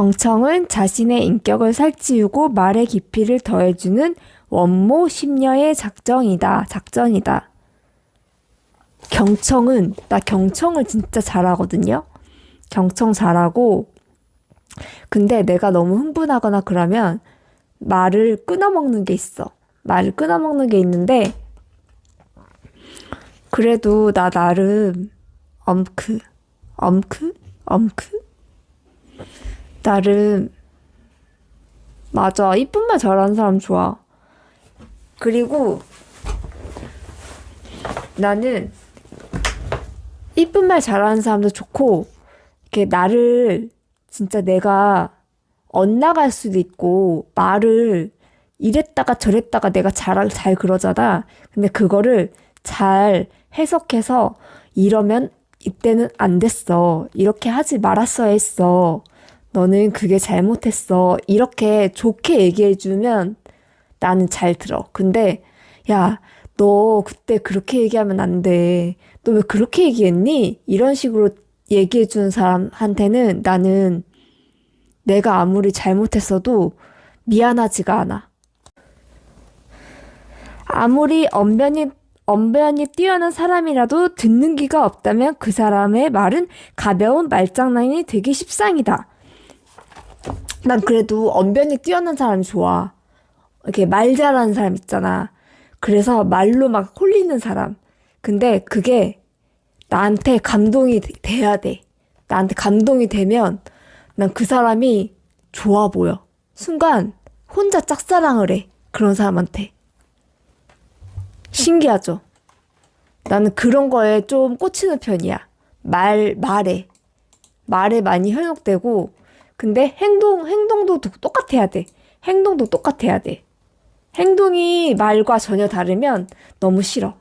경청은 자신의 인격을 살찌우고 말의 깊이를 더해주는 원모 심려의 작정이다. 작전이다. 경청은 나 경청을 진짜 잘하거든요. 경청 잘하고 근데 내가 너무 흥분하거나 그러면 말을 끊어먹는 게 있어. 말을 끊어먹는 게 있는데 그래도 나 나름 엄크 엄크 엄크 나름 맞아 이쁜 말 잘하는 사람 좋아. 그리고 나는 이쁜 말 잘하는 사람도 좋고 이렇게 나를 진짜 내가 엇나갈 수도 있고 말을 이랬다가 저랬다가 내가 잘, 잘 그러잖아. 근데 그거를 잘 해석해서 이러면 이때는 안 됐어. 이렇게 하지 말았어야 했어. 너는 그게 잘못했어. 이렇게 좋게 얘기해주면 나는 잘 들어. 근데, 야, 너 그때 그렇게 얘기하면 안 돼. 너 왜 그렇게 얘기했니? 이런 식으로 얘기해주는 사람한테는 나는 내가 아무리 잘못했어도 미안하지가 않아. 아무리 언변이, 언변이 뛰어난 사람이라도 듣는 귀가 없다면 그 사람의 말은 가벼운 말장난이 되기 십상이다. 난 그래도 언변이 뛰어난 사람이 좋아. 이렇게 말 잘하는 사람 있잖아. 그래서 말로 막 홀리는 사람. 근데 그게 나한테 감동이 돼- 돼야 돼. 나한테 감동이 되면 난 그 사람이 좋아 보여. 순간 혼자 짝사랑을 해. 그런 사람한테. 신기하죠? 나는 그런 거에 좀 꽂히는 편이야. 말, 말에. 말에 많이 현혹되고, 근데 행동, 행동도 도- 똑같아야 돼. 행동도 똑같아야 돼. 행동이 말과 전혀 다르면 너무 싫어.